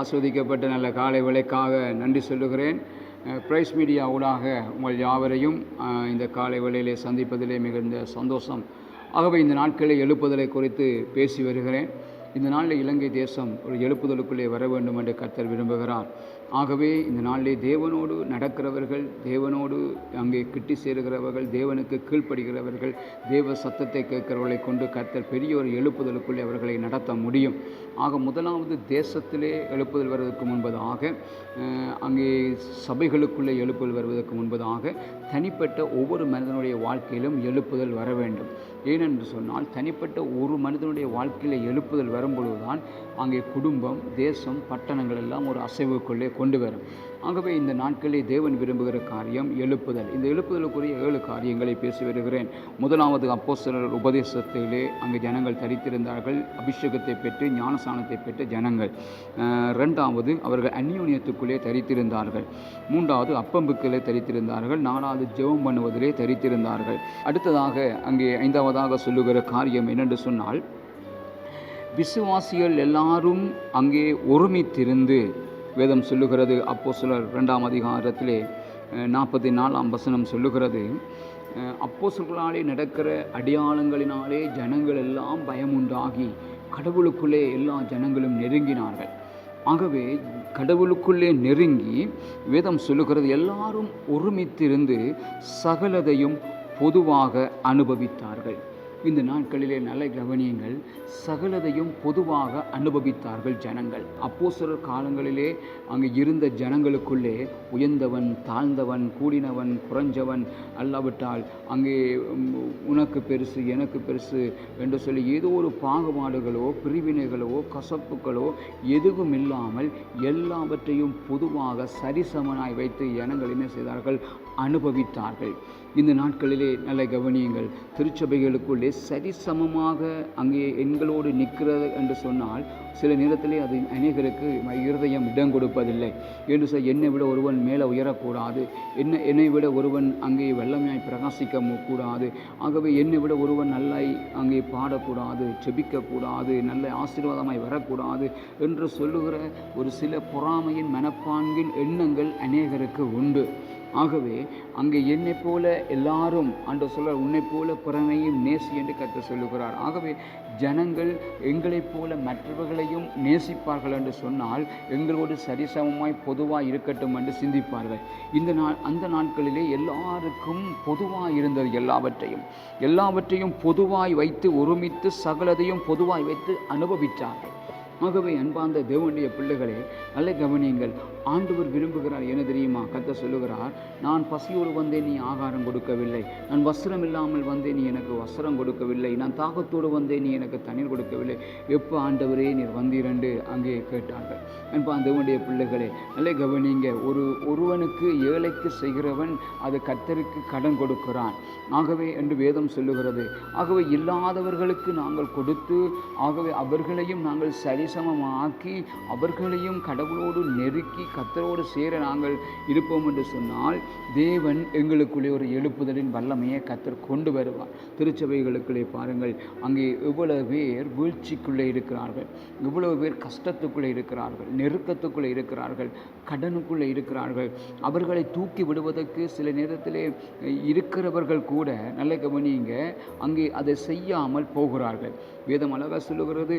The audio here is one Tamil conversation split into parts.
ஆஸ்வதிக்கப்பட்ட நல்ல காலை விலைக்காக நன்றி சொல்லுகிறேன். பிரைஸ் மீடியா ஊடாக உங்கள் யாவரையும் இந்த காலை வேளையிலே சந்திப்பதிலே மிகுந்த சந்தோஷம். ஆகவே இந்த நாட்களை எழுப்புதலை குறித்து பேசி வருகிறேன். இந்த நாளில் இலங்கை தேசம் ஒரு எழுப்புதலுக்குள்ளே வர வேண்டும் என்று கர்த்தர் விரும்புகிறார். ஆகவே இந்த நாளிலே தேவனோடு நடக்கிறவர்கள் தேவனோடு அங்கே கிட்டி சேருகிறவர்கள் தேவனுக்கு கீழ்ப்படுகிறவர்கள் தேவ சத்தத்தை கேட்கிறவர்களை கொண்டு கர்த்தர் பெரிய ஒரு எழுப்புதலுக்குள்ளே அவர்களை நடத்த முடியும். ஆக முதலாவது தேசத்திலே எழுப்புதல் வருவதற்கு முன்பதாக அங்கே சபைகளுக்குள்ளே எழுப்புதல் வருவதற்கு முன்பதாக தனிப்பட்ட ஒவ்வொரு மனிதனுடைய வாழ்க்கையிலும் எழுப்புதல் வர வேண்டும். ஏனென்று சொன்னால் தனிப்பட்ட ஒரு மனிதனுடைய வாழ்க்கையில் எழுப்புதல் வரும்பொழுதுதான் அங்கே குடும்பம் தேசம் பட்டணங்கள் எல்லாம் ஒரு அசைவுக்குள்ளே கொண்டு வரும். ஆகவே இந்த நாட்களில் தேவன் விரும்புகிற காரியம் எழுப்புதல். இந்த எழுப்புதலுக்குரிய ஏழு காரியங்களை பேசி வருகிறேன். முதலாவது அப்போஸ்தலர் உபதேசத்திலே அங்கே ஜனங்கள் தரித்திருந்தார்கள். அபிஷேகத்தை பெற்று ஞானசானத்தை பெற்ற ஜனங்கள். ரெண்டாவது அவர்கள் அந்யோன்யத்துக்குள்ளே தரித்திருந்தார்கள். மூன்றாவது அப்பம்புக்களே தரித்திருந்தார்கள். நாலாவது ஜெபம் பண்ணுவதிலே தரித்திருந்தார்கள். அடுத்ததாக அங்கே ஐந்தாவதாக சொல்லுகிற காரியம் என்னென்று சொன்னால் விசுவாசிகள் எல்லாரும் அங்கே ஒருமித்திருந்து வேதம் சொல்லுகிறது அப்போ சிலர் ரெண்டாம் அதிகாரத்திலே நாற்பத்தி நாலாம் வசனம் சொல்லுகிறது அப்போ நடக்கிற அடையாளங்களினாலே ஜனங்கள் எல்லாம் பயமுண்டாகி கடவுளுக்குள்ளே எல்லா ஜனங்களும் நெருங்கினார்கள். ஆகவே கடவுளுக்குள்ளே நெருங்கி வேதம் சொல்லுகிறது எல்லாரும் ஒருமித்திருந்து சகலதையும் பொதுவாக அனுபவித்தார்கள். இந்த நாட்களிலே நல்ல கவனியங்கள். சகலதையும் பொதுவாக அனுபவித்தார்கள் ஜனங்கள். அப்போஸ்தலர் காலங்களிலே அங்கே இருந்த ஜனங்களுக்குள்ளே உயர்ந்தவன் தாழ்ந்தவன் கூடினவன் குறைஞ்சவன் அல்லாவிட்டால் அங்கே உனக்கு பெருசு எனக்கு பெருசு என்று சொல்லி ஏதோ ஒரு பாகுபாடுகளோ பிரிவினைகளோ கசப்புகளோ எதுவும் இல்லாமல் எல்லாவற்றையும் பொதுவாக சரிசமனாய் வைத்து ஜனங்கள் என்ன செய்தார்கள் அனுபவித்தார்கள். இந்த நாட்களிலே நல்ல கவனியங்கள். திருச்சபைகளுக்குள்ளே சரிசமமாக அங்கே எண்களோடு நிற்கிறது என்று சொன்னால் சில நேரத்திலே அது அநேகருக்கு இருதயம் இடம் கொடுப்பதில்லை. என்று சொல் என்னை விட ஒருவன் மேலே உயரக்கூடாது. என்ன என்னை விட ஒருவன் அங்கே வெள்ளமையாய் பிரகாசிக்க கூடாது. ஆகவே என்னை விட ஒருவன் நல்லாய் அங்கே பாடக்கூடாது செபிக்கக்கூடாது நல்ல ஆசீர்வாதமாய் வரக்கூடாது என்று சொல்லுகிற ஒரு சில பொறாமையின் மனப்பான்கின் எண்ணங்கள் அநேகருக்கு உண்டு. ஆகவே அங்கே என்னைப் போல எல்லாரும் அன்று சொல்ல உன்னைப் போல பிறனையும் நேசி என்று கற்று சொல்லுகிறார். ஆகவே ஜனங்கள் எங்களைப் போல மற்றவர்களையும் நேசிப்பார்கள் என்று சொன்னால் எங்களோடு சரிசமமாய் பொதுவாக இருக்கட்டும் என்று சிந்திப்பார்கள். இந்த நாள் அந்த நாட்களிலே எல்லாருக்கும் பொதுவாக இருந்தது எல்லாவற்றையும். எல்லாவற்றையும் பொதுவாய் வைத்து ஒருமித்து சகலதையும் பொதுவாய் வைத்து அனுபவித்தார்கள். ஆகவே அன்பார்ந்த தேவனுடைய பிள்ளைகளே நல்ல கவனியுங்கள். ஆண்டவர் விரும்புகிறார் என்ன தெரியுமா? கத்த சொல்லுகிறார் நான் பசியோடு வந்தேன் நீ ஆகாரம் கொடுக்கவில்லை. நான் வஸ்திரம் இல்லாமல் வந்தேன் நீ எனக்கு வஸ்திரம் கொடுக்கவில்லை. நான் தாகத்தோடு வந்தேன் நீ எனக்கு தண்ணீர் கொடுக்கவில்லை. எப்போ ஆண்டவரே நீர் வந்தீரண்டு அங்கே கேட்டார்கள். அன்பா தேவனுடைய பிள்ளைகளே நல்ல கவனிங்க ஒரு ஒருவனுக்கு ஏழைக்கு செய்கிறவன் அது கத்தருக்கு கடன் கொடுக்கிறான். ஆகவே என்று வேதம் சொல்லுகிறது ஆகவே இல்லாதவர்களுக்கு நாங்கள் கொடுத்து ஆகவே அவர்களையும் நாங்கள் சரி சரிசமமாக்கி அவர்களையும் கடவுளோடு நெருக்கி கத்தரோடு சேர நாங்கள் இருப்போம் என்று சொன்னால் தேவன் எங்களுக்குள்ளே ஒரு எழுப்புதலின் வல்லமையை கத்தர் கொண்டு வருவார். திருச்சபைகளுக்குள்ளே பாருங்கள் அங்கே எவ்வளவு பேர் வீழ்ச்சிக்குள்ளே இருக்கிறார்கள் எவ்வளவு பேர் கஷ்டத்துக்குள்ளே இருக்கிறார்கள் நெருக்கத்துக்குள்ளே இருக்கிறார்கள் கடனுக்குள்ளே இருக்கிறார்கள். அவர்களை தூக்கி விடுவதற்கு சில நேரத்திலே இருக்கிறவர்கள் கூட நல்ல கவனிங்க அங்கே அதை செய்யாமல் போகிறார்கள். வேதம் அழகாக சொல்லுகிறது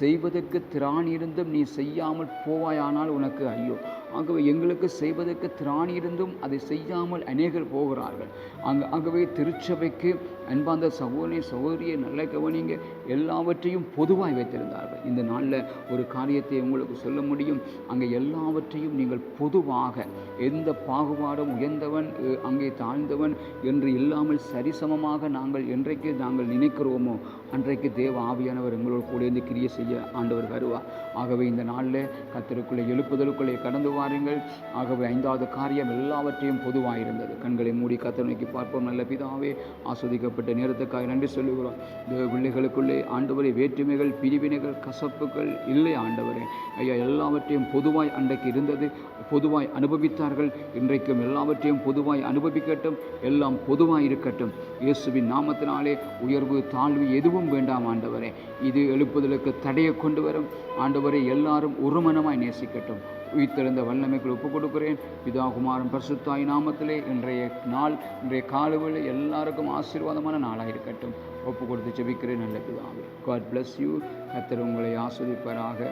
செய்வதற்கு திராணி இருந்தும் நீ செய்யாமல் போவாயானால் உனக்கு ஐயோ. ஆகவே எங்களுக்கு செய்வதற்கு திராணி இருந்தும் அதை செய்யாமல் அநேகர் போகிறார்கள். அங்கு ஆகவே திருச்சபைக்கு அன்பார்ந்த சகோதரி சகோதரியை நல்ல கவனிங்க. எல்லாவற்றையும் பொதுவாய் வைத்திருந்தார்கள். இந்த நாளில் ஒரு காரியத்தை உங்களுக்கு சொல்ல முடியும். அங்கே எல்லாவற்றையும் நீங்கள் பொதுவாக எந்த பாகுபாடும் உயர்ந்தவன் அங்கே தாழ்ந்தவன் என்று இல்லாமல் சரிசமமாக நாங்கள் என்றைக்கு நாங்கள் நினைக்கிறோமோ அன்றைக்கு தேவ ஆவியானவர் எங்களோடு கூட இருந்து கிரிய செய்ய ஆண்டவர் வருவார் ஆகவே இந்த நாளில் கத்தருக்குள்ளே எழுப்புதலுக்குள்ளே கடந்து வாருங்கள். ஆகவே ஐந்தாவது காரியம் எல்லாவற்றையும் பொதுவாக இருந்தது. கண்களை மூடி கத்தர் நோக்கி பார்ப்போம். நல்ல பிதாவே ஆஸ்வதிக்கப்பட்ட நேரத்துக்காக நன்றி சொல்லுகிறோம். தேவ பிள்ளைகளுக்குள்ளே ஆண்டவரை வேற்றுமைகள் பிரிவினைகள் கசப்புகள் இல்லை ஆண்டவரே. ஐயா எல்லாவற்றையும் பொதுவாய் அன்றைக்கு இருந்தது பொதுவாய் அனுபவித்தார்கள். இன்றைக்கும் எல்லாவற்றையும் பொதுவாய் அனுபவிக்கட்டும் எல்லாம் பொதுவாய் இருக்கட்டும். இயேசுவின் நாமத்தினாலே உயர்வு தாழ்வு எதுவும் வேண்டாம் ஆண்டவரே. இது எழுப்புதலுக்கு தடையை கொண்டு வரும். ஆண்டவரை எல்லாரும் ஒருமனமாய் நேசிக்கட்டும். உயிர்த்தெழுந்த வல்லமைக்குள் ஒப்புக் கொடுக்கிறேன். பிதா குமாரன் பரிசுத்தாய் நாமத்திலே இன்றைய நாள் இன்றைய காலவேளை எல்லாருக்கும் ஆசீர்வாதமான நாளாக இருக்கட்டும். ஒப்பு கொடுத்து செபிக்கிறேன் நல்ல பிதாவே. காட் பிளஸ் யூ கத்தர் உங்களை ஆஸ்வதிப்பாராக.